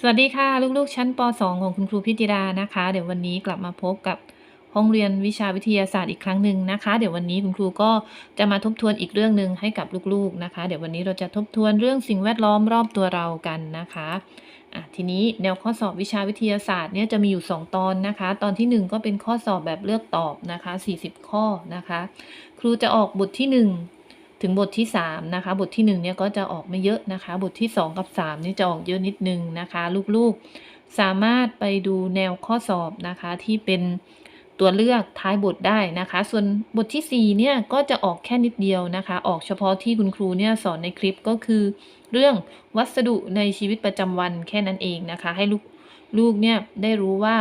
สวัสดีค่ะ ลูกๆ ชั้นป .2 ของคุณครูพิจิรานะคะ เดี๋ยววันนี้กลับมาพบกับห้องเรียนวิชาวิทยาศาสตร์อีกครั้งหนึ่งนะคะ เดี๋ยววันนี้คุณครูก็จะมาทบทวนอีกเรื่องหนึ่งให้กับลูกๆนะคะ เดี๋ยววันนี้เราจะทบทวนเรื่องสิ่งแวดล้อมรอบตัวเรากันนะคะอะทีนี้แนวข้อสอบวิชาวิทยาศาสตร์เนี่ยจะมีอยู่ 2 ตอนนะคะ ตอนที่ 1 ก็เป็นข้อสอบแบบเลือกตอบนะคะ 40 ข้อนะคะ ครูจะออกบทที่ 1 ถึงบทที่3นะคะบทที่1เนี่ยก็จะออกไม่เยอะนะคะ บทที่ 2 กับ 3 นี่จะออกเยอะนิดนึงนะคะ ลูกๆ สามารถไปดูแนวข้อสอบนะคะที่เป็นตัวเลือกท้ายบทได้นะคะ ส่วนบทที่ 4 เนี่ยก็จะออกแค่นิดเดียวนะคะ ออกเฉพาะที่คุณครูเนี่ยสอนในคลิปก็คือ เรื่องวัสดุในชีวิตประจำวันแค่นั้นเองนะคะ ให้ลูกลูกเนี่ยได้รู้ว่า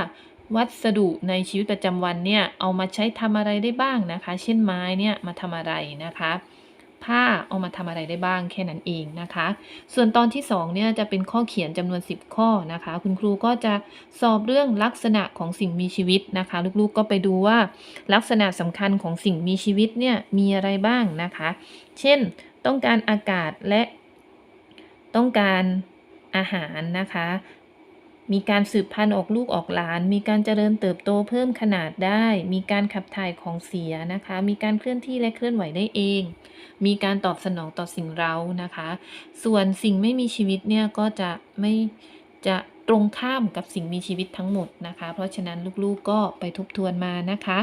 วัสดุในชีวิตประจำวันเนี่ยเอามาใช้ทำอะไรได้บ้างนะคะ เช่นไม้เนี่ยมาทำอะไรนะคะ ผ้าเอามาทำอะไรได้บ้างแค่นั้นเองนะคะ ส่วนตอนที่2เนี่ยจะเป็นข้อเขียนจำนวน 10 ข้อนะคะ คุณครูก็จะสอบเรื่องลักษณะของสิ่งมีชีวิตนะคะ ลูกๆก็ไปดูว่า ลักษณะสำคัญของสิ่งมีชีวิตเนี่ยมีอะไรบ้างนะคะ เช่น ต้องการอากาศและต้องการอาหารนะคะ มีการสืบพันธุ์ออกลูกออกหลาน มีการเจริญเติบโตเพิ่มขนาดได้ มีการขับถ่ายของเสียนะคะ มีการเคลื่อนที่และเคลื่อนไหวได้เอง มีการตอบสนองต่อสิ่งเร้านะคะ ส่วนสิ่งไม่มีชีวิตเนี่ยก็จะไม่จะตรงข้ามกับสิ่งมีชีวิตทั้งหมดนะคะ เพราะฉะนั้นลูกๆก็ไปทบทวนมานะคะ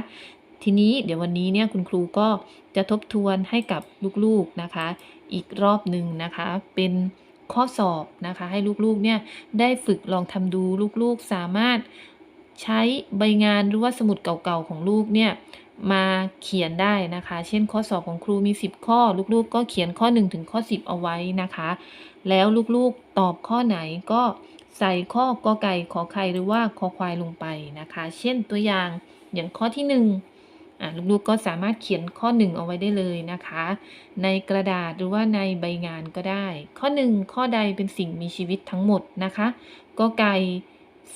ทีนี้เดี๋ยววันนี้เนี่ยคุณครูก็จะทบทวนให้กับลูกๆนะคะ อีกรอบหนึ่งนะคะเป็น ข้อสอบนะคะ ให้ลูกๆเนี่ยได้ฝึกลองทำดูลูกๆสามารถใช้ใบงานหรือว่าสมุดเก่าๆของลูกเนี่ยมาเขียนได้นะคะ เช่นข้อสอบของครูมี 10 ข้อ ลูกๆ ก็เขียนข้อ 1 ถึงข้อ 10 เอาไว้นะคะ แล้วลูกๆตอบข้อไหนก็ใส่ข้อกอไก่ขอไข่หรือว่าคอควายลงไปนะคะ เช่นตัวอย่างอย่างข้อที่1อะ ลูกๆก็สามารถเขียนข้อ 1 เอาไว้ได้เลยนะคะ ในกระดาษหรือว่าในใบงานก็ได้ ข้อ 1 ข้อใดเป็นสิ่งมีชีวิตทั้งหมดนะคะกอไก่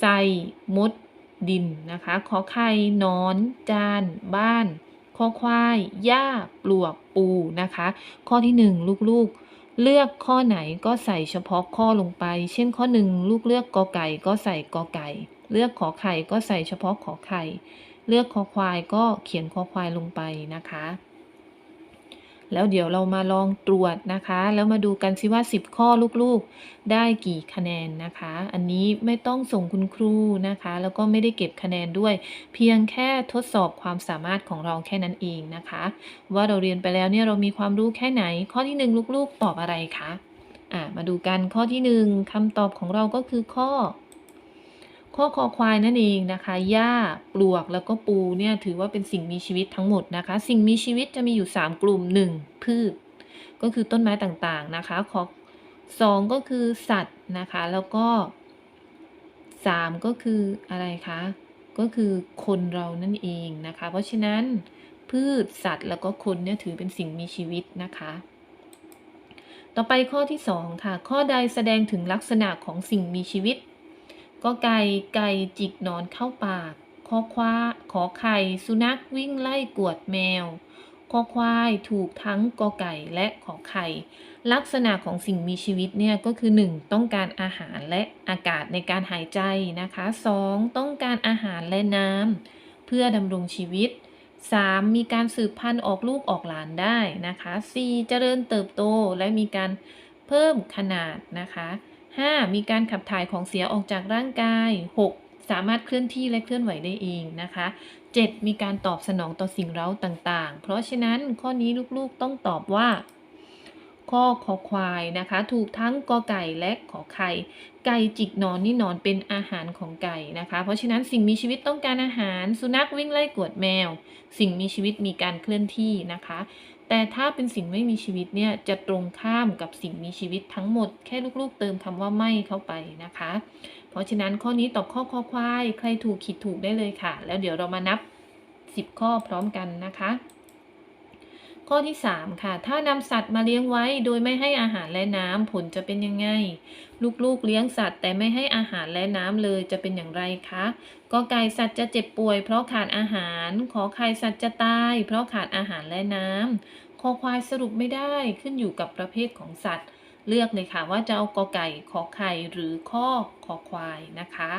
ใส่มด ดินนะคะขอไข่นอน จาน บ้านคอควายหญ้าปลวกปูนะคะ ข้อที่ 1 ลูกๆเลือกข้อไหนก็ใส่เฉพาะข้อลงไป เช่นข้อ 1 ลูกเลือกกอไก่ก็ใส่กอไก่ เลือกขอไข่ก็ใส่เฉพาะขอไข่ เลือกคอควายก็เขียนคอควายลงไปนะคะ แล้วเดี๋ยวเรามาลองตรวจนะคะ แล้วมาดูกันสิว่า 10 ข้อลูกๆ ได้กี่คะแนนนะคะ อันนี้ไม่ต้องส่งคุณครูนะคะ แล้วก็ไม่ได้เก็บคะแนนด้วย เพียงแค่ทดสอบความสามารถของเราแค่นั้นเองนะคะ ว่าเราเรียนไปแล้วเนี่ยเรามีความรู้แค่ไหน ข้อที่ 1 ลูกๆ ตอบอะไรคะอ่ามาดูกันข้อที่ 1คำตอบของเราก็คือข้อ ข้อคอควายนั่นเองนะคะหญ้าปลวกแล้วก็ปูเนี่ยถือว่าเป็นสิ่งมีชีวิตทั้งหมดนะคะ สิ่งมีชีวิตจะมีอยู่ 3 กลุ่ม 1. พืช ก็คือต้นไม้ต่างๆนะคะขอ2ก็คือสัตว์นะคะแล้วก็3ก็คืออะไรคะก็คือคนเรานั่นเองนะคะ เพราะฉะนั้นพืชสัตว์แล้วก็คนเนี่ยถือเป็นสิ่งมีชีวิตนะคะ ต่อไปข้อที่ 2 ค่ะ ข้อใดแสดงถึงลักษณะของสิ่งมีชีวิต ก็ไก่ไก่จิกนอนเข้าปาก คอคว้าขอไข่ สุนัขวิ่งไล่กวดแมว คอควายถูกทั้งกอไก่และขอไข่ ลักษณะของสิ่งมีชีวิตเนี่ยก็คือ 1. ต้องการอาหารและอากาศในการหายใจนะคะ 2. ต้องการอาหารและน้ำเพื่อดำรงชีวิต 3. มีการสืบพันธุ์ออกลูกออกหลานได้นะคะ 4. เจริญเติบโตและมีการเพิ่มขนาดนะคะ 5. มีการขับถ่ายของเสียออกจากร่างกาย 6. สามารถเคลื่อนที่และเคลื่อนไหวได้เองนะคะ 7. มีการตอบสนองต่อสิ่งเร้าต่างๆ เพราะฉะนั้นข้อนี้ลูกๆต้องตอบว่าข้อขอควายนะคะ ถูกทั้งกอไก่และขอไข่ ไก่จิกนอนนี่นอนเป็นอาหารของไก่นะคะ เพราะฉะนั้นสิ่งมีชีวิตต้องการอาหาร สุนัขวิ่งไล่กวดแมว สิ่งมีชีวิตมีการเคลื่อนที่นะคะ แต่ถ้าเป็นสิ่งไม่มีชีวิตเนี่ยจะตรงข้ามกับสิ่งมีชีวิตทั้งหมด แค่ลูกๆ เติมคำว่าไม่เข้าไปนะคะ เพราะฉะนั้นข้อนี้ตอบข้อคอควาย ใครถูกคิดถูกได้เลยค่ะ แล้วเดี๋ยวเรามานับ 10 ข้อพร้อมกันนะคะ ข้อที่ 3 ค่ะ ถ้านำสัตว์มาเลี้ยงไว้โดยไม่ให้อาหารและน้ำผลจะเป็นยังไง ลูกๆเลี้ยงสัตว์แต่ไม่ให้อาหารและน้ำเลยจะเป็นอย่างไรคะก็ไก่สัตว์จะเจ็บป่วย เพราะขาดอาหาร ขอไข่สัตว์จะตาย เพราะขาดอาหารและน้ำคอควายสรุปไม่ได้ขึ้นอยู่กับประเภทของสัตว์ เลือกเลยค่ะว่าจะเอากอไก่ขอไข่หรือข้อขอควายนะคะ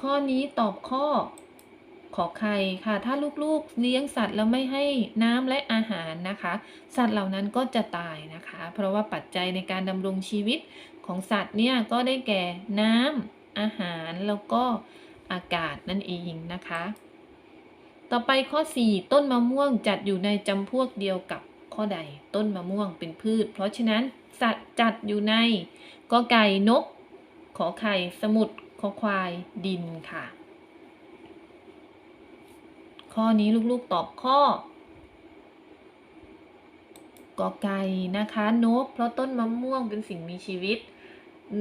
ข้อนี้ตอบข้อ ขอไข่ค่ะ ถ้าลูกๆ เลี้ยงสัตว์แล้วไม่ให้น้ำและอาหารนะคะ สัตว์เหล่านั้นก็จะตายนะคะ เพราะว่าปัจจัยในการดำรงชีวิตของสัตว์เนี่ยก็ได้แก่น้ำอาหารแล้วก็อากาศนั่นเองนะคะ ต่อไปข้อ 4 ต้นมะม่วงจัดอยู่ในจำพวกเดียวกับข้อใด ต้นมะม่วงเป็นพืช เพราะฉะนั้นสัตว์จัดอยู่ในกอไก่นก ขอไข่สมุดขอควายดินค่ะ ข้อนี้ลูกๆตอบข้อกอไก่นะคะ นก เพราะต้นมะม่วงเป็นสิ่งมีชีวิต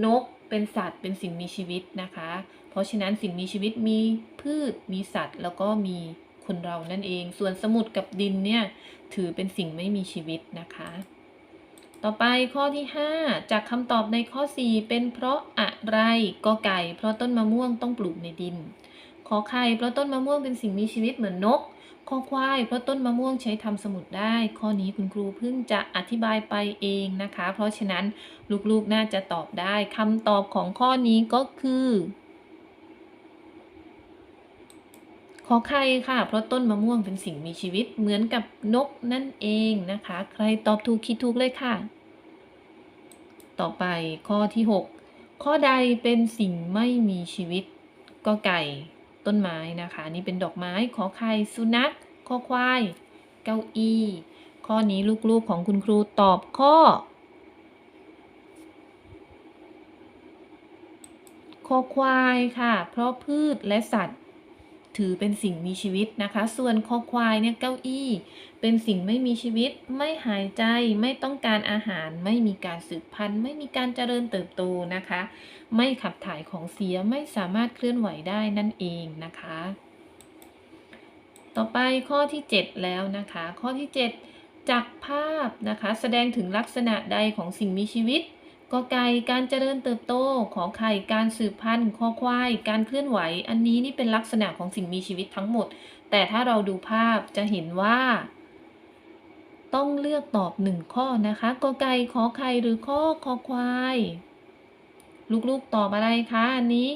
นกเป็นสัตว์เป็นสิ่งมีชีวิตนะคะ เพราะฉะนั้นสิ่งมีชีวิตมีพืชมีสัตว์ แล้วก็มีคนเรานั่นเอง ส่วนสมุดกับดินเนี่ยถือเป็นสิ่งไม่มีชีวิตนะคะ ต่อไปข้อที่ 5 จากคำตอบในข้อ 4 เป็นเพราะอะไรกอไก่ เพราะต้นมะม่วงต้องปลูกในดิน ขอไข่เพราะต้นมะม่วงเป็นสิ่งมีชีวิตเหมือนนกคอควายเพราะต้นมะม่วงใช้ทำสมุดได้ ข้อนี้คุณครูเพิ่งจะอธิบายไปเองนะคะ เพราะฉะนั้นลูกๆน่าจะตอบได้คำตอบของข้อนี้ก็คือขอไข่ค่ะ เพราะต้นมะม่วงเป็นสิ่งมีชีวิตเหมือนกับนกนั่นเองนะคะ ใครตอบถูกคิดถูกเลยค่ะ ต่อไปข้อที่ 6 ข้อใดเป็นสิ่งไม่มีชีวิตก็ไก่ ต้นไม้นะคะ นี่เป็นดอกไม้ขอไข่สุนัขข้อควาย เก้าอี้ ข้อนี้ลูกๆของคุณครูตอบข้อ ข้อควายค่ะ เพราะพืชและสัตว์ ถือเป็นสิ่งมีชีวิตนะคะ ส่วนคอควายเนี่ยเก้าอี้ เป็นสิ่งไม่มีชีวิต ไม่หายใจ ไม่ต้องการอาหาร ไม่มีการสืบพันธุ์ ไม่มีการเจริญเติบโตนะคะ ไม่ขับถ่ายของเสียไม่สามารถเคลื่อนไหวได้นั่นเองนะคะ ต่อไปข้อที่ 7 แล้วนะคะ ข้อที่ 7จากภาพนะคะ แสดงถึงลักษณะใดของสิ่งมีชีวิต กอไก่การเจริญเติบโต ขอไข่การสืบพันธุ์คอควาย การเคลื่อนไหว อันนี้นี่เป็นลักษณะของสิ่งมีชีวิตทั้งหมด แต่ถ้าเราดูภาพจะเห็นว่า ต้องเลือกตอบหนึ่งข้อนะคะกอไก่ขอไข่หรือข้อคอควาย ลูกๆตอบอะไรคะอันนี้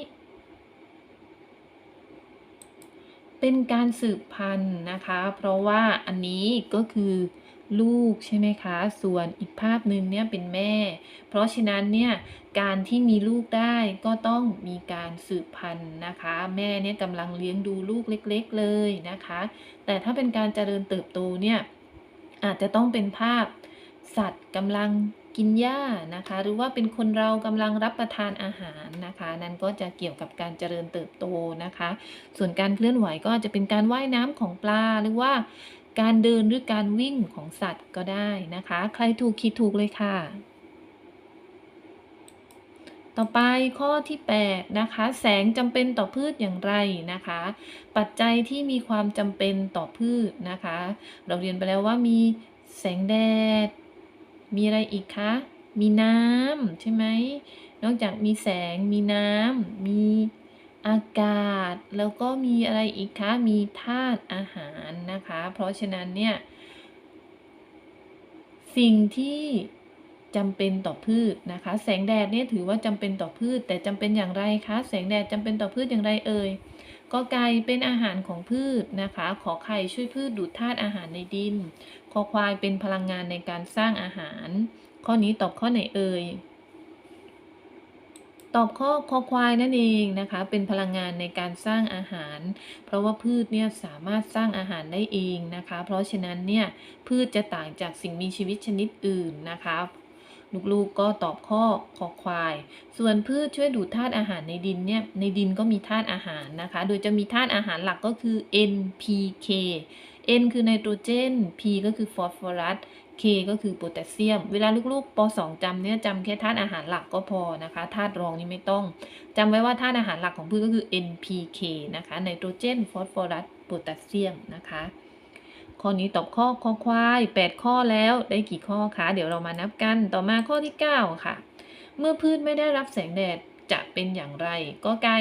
เป็นการสืบพันธุ์นะคะ เพราะว่าอันนี้ก็คือ ลูกใช่ไหมคะ ส่วนอีกภาพหนึ่งเนี่ยเป็นแม่ เพราะฉะนั้นเนี่ยการที่มีลูกได้ก็ต้องมีการสืบพันธุ์นะคะ แม่เนี่ยกำลังเลี้ยงดูลูกเล็ก ๆเลยนะคะ แต่ถ้าเป็นการเจริญเติบโตเนี่ยอาจจะต้องเป็นภาพสัตว์กำลังกินหญ้านะคะ หรือว่าเป็นคนเรากำลังรับประทานอาหารนะคะ นั่นก็จะเกี่ยวกับการเจริญเติบโตนะคะ ส่วนการเคลื่อนไหวก็อาจจะเป็นการว่ายน้ำของปลาหรือว่า การเดินหรือการวิ่งของสัตว์ก็ได้นะคะ ใครถูกคิดถูกเลยค่ะ ต่อไปข้อที่ 8 นะคะ แสงจำเป็นต่อพืชอย่างไรนะคะ ปัจจัยที่มีความจำเป็นต่อพืชนะคะ เราเรียนไปแล้วว่ามีแสงแดด มีอะไรอีกคะ มีน้ำใช่ไหมนอกจากมีแสงมีน้ำมี อากาศ แล้วก็มีอะไรอีกคะ มีธาตุอาหารนะคะ เพราะฉะนั้นเนี่ย สิ่งที่จำเป็นต่อพืชนะคะ แสงแดดเนี่ยถือว่าจำเป็นต่อพืช แต่จำเป็นอย่างไรคะ แสงแดดจำเป็นต่อพืชอย่างไรเอ่ยก็ไก่เป็นอาหารของพืชนะคะ ขอไข่ช่วยพืชดูดธาตุอาหารในดิน คอควายเป็นพลังงานในการสร้างอาหาร ข้อนี้ตอบข้อไหนเอ่ย ตอบข้อคอควายนั่นเองนะคะ เป็นพลังงานในการสร้างอาหาร เพราะว่าพืชเนี่ยสามารถสร้างอาหารได้เองนะคะ เพราะฉะนั้นเนี่ยพืชจะต่างจากสิ่งมีชีวิตชนิดอื่นนะคะลูกๆก็ตอบข้อคอควาย ส่วนพืชช่วยดูดธาตุอาหารในดินเนี่ย ในดินก็มีธาตุอาหารนะคะ โดยจะมีธาตุอาหารหลักก็คือ NPK N คือไนโตรเจน P ก็คือฟอสฟอรัส K ก็คือโพแทสเซียม เวลาลูกๆป .2 จำเนี่ยจำแค่ธาตุอาหารหลักก็พอนะคะ ธาตุรองนี่ไม่ต้อง จำไว้ว่าธาตุอาหารหลักของพืชก็คือ NPK นะคะ ไนโตรเจน ฟอสฟอรัส โพแทสเซียมนะคะ ข้อนี้ตอบข้อคอควาย 8 ข้อแล้ว ได้กี่ข้อคะ เดี๋ยวเรามานับกัน ต่อมาข้อที่ 9 ค่ะ เมื่อพืชไม่ได้รับแสงแดดจะเป็นอย่างไร ก็ไก่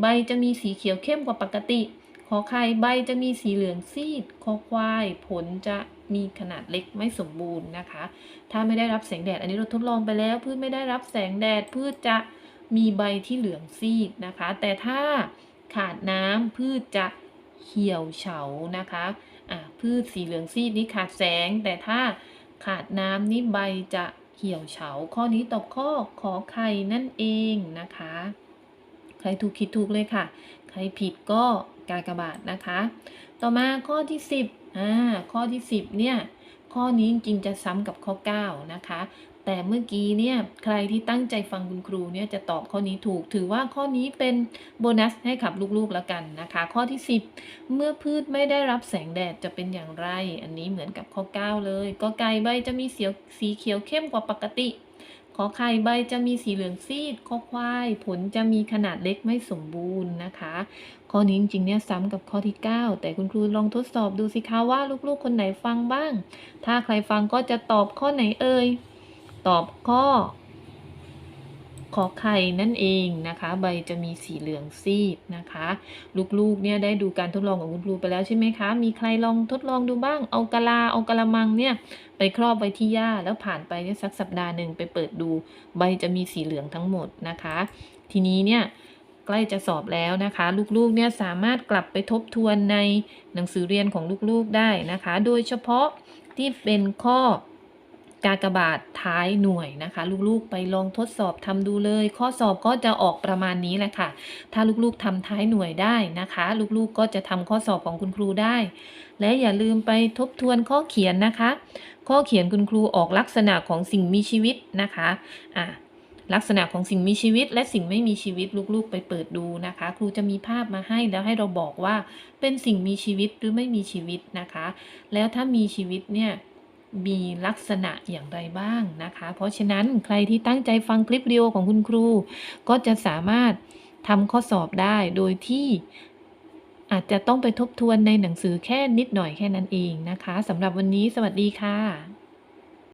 ใบจะมีสีเขียวเข้มกว่าปกติ ขอไข่ ใบจะมีสีเหลืองซีด คอควาย ผลจะ มีขนาดเล็กไม่สมบูรณ์นะคะ ถ้าไม่ได้รับแสงแดด อันนี้เราทดลองไปแล้ว พืชไม่ได้รับแสงแดดพืชจะมีใบที่เหลืองซีดนะคะ แต่ถ้าขาดน้ำพืชจะเหี่ยวเฉานะคะอะพืชสีเหลืองซีดนี่ขาดแสง แต่ถ้าขาดน้ำนี่ใบจะเหี่ยวเฉา ข้อนี้ตอบข้อขอไข่นั่นเองนะคะ ใครถูกคิดถูกเลยค่ะ ใครผิดก็ กากบาทนะคะ ต่อมาข้อที่ 10อ่าข้อที่ 10เนี่ยข้อนี้จริงจะซ้ำกับข้อ 9 นะคะ แต่เมื่อกี้เนี่ยใครที่ตั้งใจฟังคุณครูเนี่ยจะตอบข้อนี้ถูก ถือว่าข้อนี้เป็นโบนัสให้กับลูกๆแล้วกันนะคะ ข้อที่ 10 เมื่อพืชไม่ได้รับแสงแดดจะเป็นอย่างไร อันนี้เหมือนกับข้อ 9 เลย ก็ไก่ใบจะมีสีสีเขียวเข้มกว่าปกติ ขอไข่ใบจะมีสีเหลืองซีดข้อควาย ผลจะมีขนาดเล็กไม่สมบูรณ์นะคะ ข้อนี้จริงๆเนี่ยซ้ำกับข้อที่ 9 แต่คุณครูลองทดสอบดูสิคะว่าลูกๆ คนไหนฟังบ้าง ถ้าใครฟังก็จะตอบข้อไหนเอ่ย ตอบข้อ ขอไข่นั่นเองนะคะ ใบจะมีสีเหลืองซีดนะคะ ลูกๆเนี่ยได้ดูการทดลองของคุณครูไปแล้วใช่ไหมคะ มีใครลองทดลองดูบ้าง เอากะลาเอากะละมังเนี่ยไปครอบไว้ที่หญ้าแล้วผ่านไปเนี่ยสักสัปดาห์หนึ่งไปเปิดดู ใบจะมีสีเหลืองทั้งหมดนะคะ ทีนี้เนี่ยใกล้จะสอบแล้วนะคะ ลูกๆเนี่ยสามารถกลับไปทบทวนในหนังสือเรียนของลูกๆได้นะคะ โดยเฉพาะที่เป็นข้อ กากบาทท้ายหน่วยนะคะ ลูกๆไปลองทดสอบทำดูเลย ข้อสอบก็จะออกประมาณนี้แหละค่ะ ถ้าลูกๆทำท้ายหน่วยได้นะคะ ลูกๆก็จะทำข้อสอบของคุณครูได้ และอย่าลืมไปทบทวนข้อเขียนนะคะ ข้อเขียนคุณครูออกลักษณะของสิ่งมีชีวิตนะคะอะลักษณะของสิ่งมีชีวิตและสิ่งไม่มีชีวิตลูกๆ ไปเปิดดูนะคะ ครูจะมีภาพมาให้แล้วให้เราบอกว่าเป็นสิ่งมีชีวิตหรือไม่มีชีวิตนะคะ แล้วถ้ามีชีวิตเนี่ย มีลักษณะอย่างไรบ้างนะคะ เพราะฉะนั้นใครที่ตั้งใจฟังคลิปวิดีโอของคุณครู ก็จะสามารถทำข้อสอบได้โดยที่อาจจะต้องไปทบทวนในหนังสือแค่นิดหน่อยแค่นั้นเองนะคะสำหรับวันนี้สวัสดีค่ะ